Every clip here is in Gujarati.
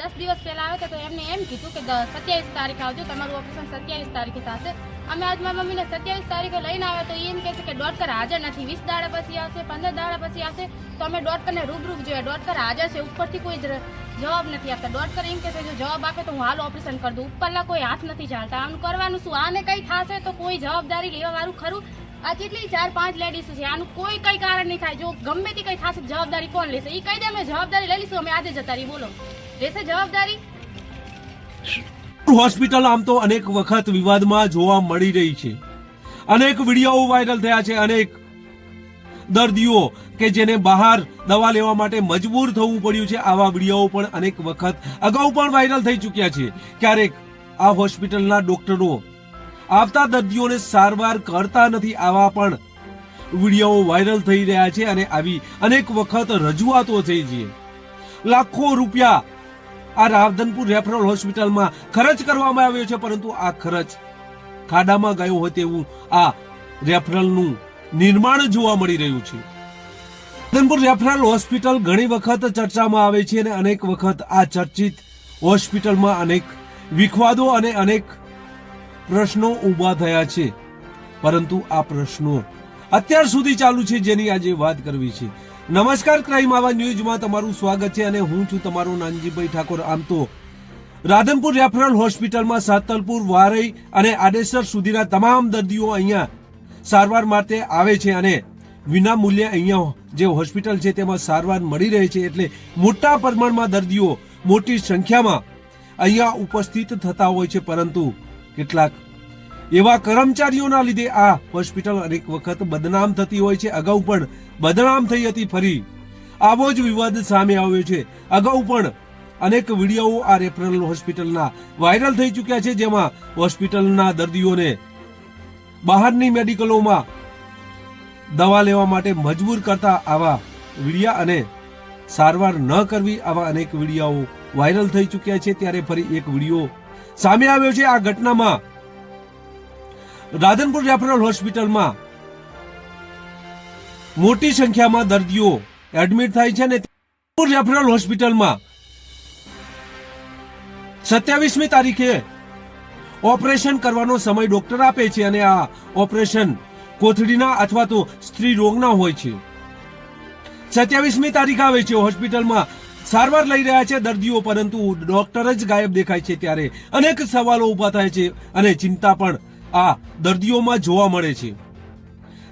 દસ દિવસ પહેલા આવે તો એમને એમ કીધું કે સત્યાવીસ તારીખે આવજો, તમારું ઓપરેશન સત્યાવીસ તારીખે થશે. અમે આજ મારા મમ્મીને સત્યાવીસ તારીખે લઈને આવ્યા તો એમ કહે છે કે ડોક્ટર હાજર નથી, વીસ દાડા પછી આવશે, પંદર દાડા પછી આવશે, તો અમે ડોક્ટરને રૂબરૂ જોઈએ. ડોક્ટર હાજર છે, ઉપરથી કોઈ જવાબ નથી આપતા. ડોક્ટર એમ કહે છે, જો જવાબ આપે તો હું હાલ ઓપરેશન કરી દઉં. ઉપરના કોઈ હાથ નથી ચાલતા. આમ કરવાનું શું? આને કંઈ થશે તો કોઈ જવાબદારી લેવા વાળું ખરું? આ કેટલી ચાર પાંચ લેડીઝ છે, આનું કોઈ કઈ કારણ નહીં થાય. જો ગમે તે કઈ થશે જવાબદારી કોણ લેશે? એ કહી દે, અમે જવાબદારી લઈ લઈશું, અમે આજે જતા રહી બોલો. લેશે જવાબદારી? હોસ્પિટલ આમ તો અનેક વખત વિવાદમાં જોવા મળી રહી છે. અનેક વીડિયો વાયરલ થયા છે, અનેક દર્દીઓ કે જેને બહાર દવા લેવા માટે મજબૂર થવું પડ્યું છે, આવા વીડિયો પણ અનેક વખત અગાઉ પણ વાયરલ થઈ ચૂક્યા છે. ક્યારેક આ હોસ્પિટલના ડોક્ટરો આવતા દર્દીઓને સારવાર કરતા નથી, આવા પણ વીડિયો વાયરલ થઈ રહ્યા છે અને આવી અનેક વખત રજૂઆતો થઈ છે. લાખો રૂપિયા આ રાવધનપુર રેફરલ હોસ્પિટલમાં ખર્ચ કરવામાં આવ્યો છે, પરંતુ આ ખર્ચ ખાડામાં ગયો હોય તેવું આ રેફરલનું નિર્માણ જોવા મળી રહ્યું છે. રાવધનપુર રેફરલ હોસ્પિટલ ઘણી વખત ચર્ચામાં આવે છે અને અનેક વખત આ ચર્ચિત હોસ્પિટલમાં અનેક વિખવાદો અને અનેક પ્રશ્નો ઊભા થયા છે. પરંતુ આ પ્રશ્નો અત્યાર સુધી ચાલુ છે, જેની આજે વાત કરવી છે. નમસ્કાર, ક્રાઇમ આવા ન્યૂઝમાં તમારું સ્વાગત છે અને હું છું તમારો નાનજીભાઈ ઠાકોર. આમ તો રાધનપુર રેફરલ હોસ્પિટલમાં સાતલપુર, વારઈ અને આડેસર સુધીના તમામ દર્દીઓ અહીંયા સારવાર માટે આવે છે અને વિના મૂલ્યે અહીંયા જે હોસ્પિટલ છે તેમાં સારવાર મળી રહે છે એટલે મોટા પ્રમાણમાં દર્દીઓ મોટી સંખ્યામાં અહીંયા ઉપસ્થિત થતા હોય છે, પરંતુ કેટલાક એવા કર્મચારીઓના લીધે આ હોસ્પિટલ અનેક વખત બદનામ થતી હોય છે. અગાઉ પણ બદનામ થઈ હતી ફરી. આવો જ વિવાદ સામે આવ્યો છે. અગાઉ પણ અનેક વીડિયો આ રેફરલ હોસ્પિટલના વાયરલ થઈ ચૂક્યા છે, જેમાં હોસ્પિટલના દર્દીઓને બહારની મેડિકલોમાં દવા લેવા માટે મજબૂર કરતા આવા વિડિયા અને સારવાર ન કરવી આવા અનેક વીડિયો વાયરલ થઈ ચૂક્યા છે. ત્યારે ફરી એક વીડિયો સામે આવ્યો છે. આ ઘટનામાં રાધનપુર રેફરલ હોસ્પિટલમાં મોટી સંખ્યામાં દર્દીઓ એડમિટ થાય છે અને રાધનપુર રેફરલ હોસ્પિટલમાં સત્યાવીસમી તારીખે ઓપરેશન કરવાનો સમય ડોક્ટર આપે છે અને આ ઓપરેશન કોથળીના અથવા તો સ્ત્રી રોગના હોય છે. સત્યાવીસમી તારીખ આવે છે, હોસ્પિટલમાં સારવાર લઈ રહ્યા છે દર્દીઓ, પરંતુ ડોક્ટર જ ગાયબ દેખાય છે ત્યારે અનેક સવાલો ઊભા થાય છે અને ચિંતા પણ આ દર્દીઓમાં જોવા મળે છે.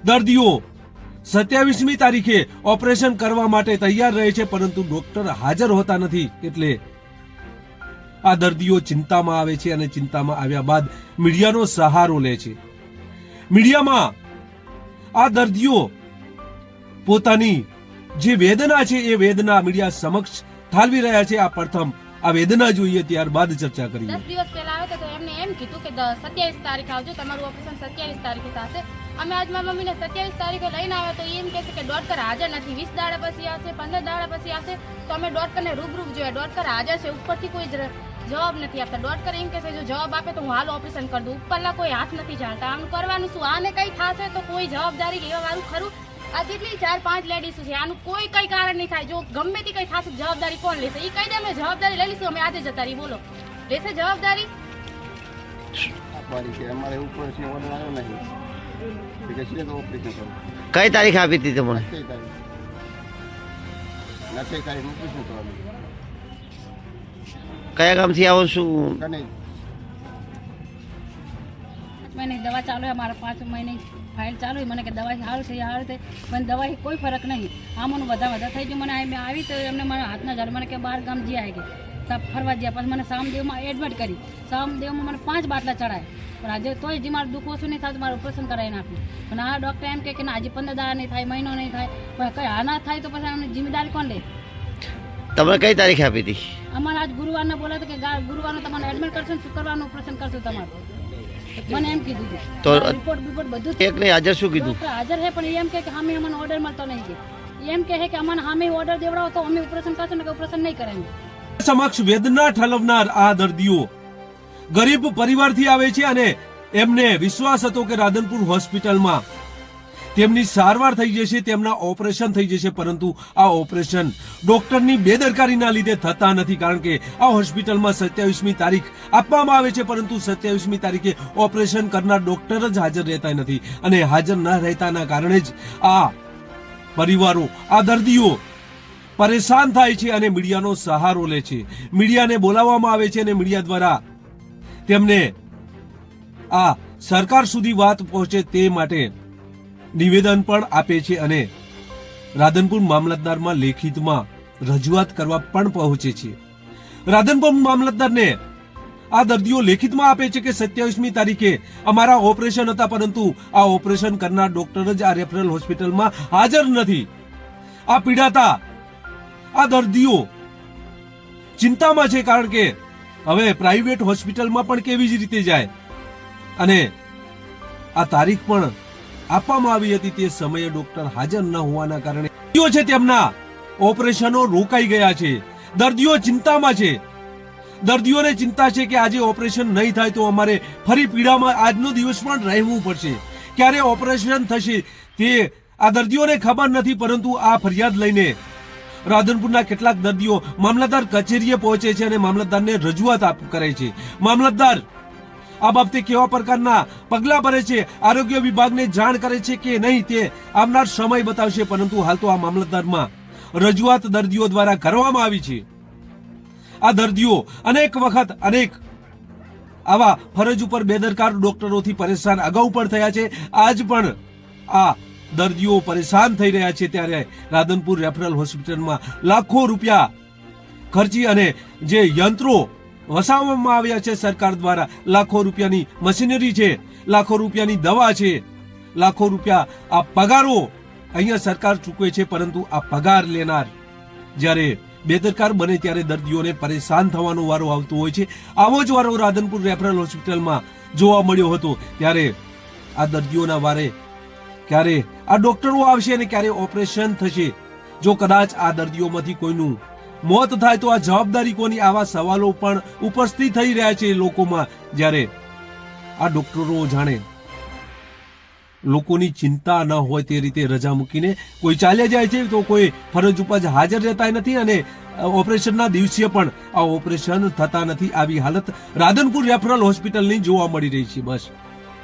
દર્દીઓ, સત્યાવીસમી તારીખે ઓપરેશન કરવા માટે તૈયાર રહે છે, પરંતુ ડોક્ટર હાજર હોતા નથી, એટલે આ દર્દીઓ ચિંતામાં આવે છે અને ચિંતામાં આવ્યા બાદ મીડિયાનો સહારો લે છે. મીડિયામાં આ દર્દીઓ પોતાની જે વેદના છે, એ વેદના મીડિયા સમક્ષ ઠાલવી રહ્યા છે. આ પ્રથમ આ વેદના જોઈએ ત્યારબાદ ચર્ચા કરીએ. દસ દિવસ પહેલા આવ્યા તો એમને એમ કીધું કે સત્યાવીસ તારીખે આવજો, તમારું ઓપરેશન સત્યાવીસ તારીખે થશે. અમે આજ મારા મમ્મીને સત્યાવીસ તારીખે લઈને આવ્યા તો એમ કહેશે કે ડોક્ટર હાજર નથી, વીસ દાડા પછી આવશે, પંદર દાડા પછી આવશે. તો અમે ડોક્ટરને રૂબરૂ જોયા, ડોક્ટર હાજર છે, ઉપરથી કોઈ જવાબ નથી આપતા. ડોક્ટર એમ કહે છે, જો જવાબ આપે તો હું હાલ ઓપરેશન કરી દઉં. ઉપરના કોઈ હાથ નથી જાણતા. આમ કરવાનું શું? આને કંઈ થશે તો કોઈ જવાબદારી લેવા વાળું ખરું? આ કેટલી ચાર પાંચ લેડીઝ છે આનું કોઈ કઈ કારણ નહીં થાય. જો ગમે તે કઈ થશે જવાબદારી કોણ લેશે એ કઈ દે અમે જવાબદારી લઈ લઈશું અમે આજે જતા રહી બોલો. લેશે જવાબદારી? છે અમારે ઉપર છે ઓર્ડર આવ્યો નહીં. તો કે છે તો ઓપરેશન કરો કઈ તારીખ આપી હતી તમને? કયા ગામથી આવો છું? કને મહિને દવા ચાલુ છે મારા પાંચ મહિને ફાઇલ ચાલુ મને કે દવા સારું છે સારું છે પણ દવાથી કોઈ ફરક નહીં. આમાંનું બધા વધારે થઈ ગયું. મને આ મેં આવી તો એમને મારા હાથના ઝાડ મને કે બાર ગામ જઈ કે તબ ફરવા ગયા પછી મને સામદેવમાં એડમિટ કરી. સામદેવમાં મને પાંચ બાટલા ચડાય. પણ આજે તોય જે મારું દુઃખ ઓછું નહીં થતું મારું ઓપરેશન કરાવી નાખ્યું પણ આ ડૉક્ટર એમ કે ના આજે પંદર દાડા નહીં થાય મહિનો નહીં થાય. પણ કઈ આ ના થાય તો પછી એમની જિમ્મેદારી કોણ લે? તમે કઈ તારીખે આપી હતી? અમારે આજ ગુરુવારના બોલા કે ગુરુવારનું તમારે એડમિટ કરશો ને શુક્રવારનું ઓપરેશન કરશું તમારું. મને એમ કીધું તો. રિપોર્ટ બિપોર્ટ બધું એક નહીં હાજર શું કીધું? હાજર હે પણ એમ કે કે અમે અમને ઓર્ડર મળતો નહીં કે. એમ કહે કે અમને સામે ઓર્ડર દેવડાવો તો અમે ઓપરેશન કરશું ને કે ઓપરેશન નહીં કરે સમક્ષ વેદના ઠલવનાર આ દર્દીઓ ગરીબ પરિવારથી આવે છે અને એમને વિશ્વાસ હતો કે રાધનપુર હોસ્પિટલમાં તેમની સારવાર થઈ જશે, તેમના ઓપરેશન થઈ જશે, પરંતુ આ ઓપરેશન ડોક્ટરની બેદરકારીના લીધે થતા નથી, કારણ કે આ હોસ્પિટલમાં સત્યાવીસમી તારીખ આપવામાં આવે છે, પરંતુ સત્યાવીસમી તારીખે ઓપરેશન કરનાર ડોક્ટર જ હાજર રહેતા નથી. અને હાજર ન રહેતાના કારણે જ આ પરિવારો, આ દર્દીઓ પરેશાન થાય છે અને મીડિયાનો સહારો લે છે. મીડિયાને બોલાવવામાં આવે છે અને મીડિયા દ્વારા તેમને આ સરકાર સુધી વાત પહોંચે તે માટે નિવેદન પણ આપે છે અને રાધનપુર મામલતદારમાં લેખિતમાં રજૂઆત કરવા પણ પહોંચે છે. રાધનપુર મામલતદારને આ દર્દીઓ લેખિતમાં આપે છે કે સત્યાવીસમી તારીખે અમારા ઓપરેશન હતા, પરંતુ આ ઓપરેશન કરનાર ડોક્ટર જ આ રેફરલ હોસ્પિટલમાં હાજર નથી. આ પીડાતા, આ દર્દીઓ ચિંતામાં છે કારણ કે હવે પ્રાઇવેટ હોસ્પિટલમાં પણ કેવી જ રીતે જાય? અને આ તારીખ પણ આપવામાં આવી હતી તે સમયે ડોક્ટર હાજર ન હોવાના કારણે છે તેમના. ઓપરેશનો રોકાઈ ગયા છે. દર્દીઓ ચિંતામાં છે. દર્દીઓને ચિંતા છે કે આજે ઓપરેશન નહીં થાય તો અમારે ફરી પીડામાં આજનો દિવસ પણ રહેવું પડશે. ક્યારે ઓપરેશન થશે તે આ દર્દીઓને ખબર નથી પરંતુ આ ફરિયાદ લઈને રાધનપુરના કેટલાક દર્દીઓ મામલતદાર કચેરીએ પહોંચે છે અને મામલતદારને રજૂઆત કરે છે. મામલતદાર આ બાબતે કેવા પ્રકારના પગલાં ભરે છે આરોગ્ય વિભાગને જાણ કરે છે કે નહીં તે આવનાર સમય બતાવશે પરંતુ હાલ તો આ મામલતદારમાં રજૂઆત દર્દીઓ દ્વારા કરવામાં આવી છે આ દર્દીઓ અનેક વખત અનેક આવા ફરજ ઉપર બેદરકાર ડોક્ટરોથી પરેશાન અગાઉ પણ થયા છે આજ પણ આ દર્દીઓ પરેશાન થઈ રહ્યા છે ત્યારે રાધનપુર રેફરલ હોસ્પિટલમાં લાખો રૂપિયા ખર્ચી અને જે યંત્રો વસાવવામાં આવ્યા છે સરકાર દ્વારા. લાખો રૂપિયાની મશીનરી છે. લાખો રૂપિયાની દવા છે. લાખો રૂપિયા આ પગારો અહીંયા સરકાર ચૂકવે છે, પરંતુ આ પગાર લેનાર જ્યારે બેદરકાર બને ત્યારે દર્દીઓને પરેશાન થવાનો વારો આવતો હોય છે. આવો જ વારો રાધનપુર રેફરલ હોસ્પિટલમાં જોવા મળ્યો હતો. ત્યારે આ દર્દીઓના વારે ક્યારે આ ડોક્ટરો આવશે અને ક્યારે ઓપરેશન થશે? જો કદાચ આ દર્દીઓમાંથી કોઈનું મોત થાય તો આ જવાબદારી કોની આવા સવાલો પણ ઉપસ્થિત થઈ રહ્યા છે લોકોમાં. જ્યારે આ ડોક્ટરો જાણે લોકોની ચિંતા ન હોય તે રીતે રજા મૂકીને કોઈ ચાલ્યા જાય છે તો કોઈ ફરજ ઉપર હાજર રહેતા નથી અને ઓપરેશનના દિવસે પણ આ ઓપરેશન થતા નથી. આવી હાલત રાધનપુર રેફરલ હોસ્પિટલની જોવા મળી રહી છે. બસ.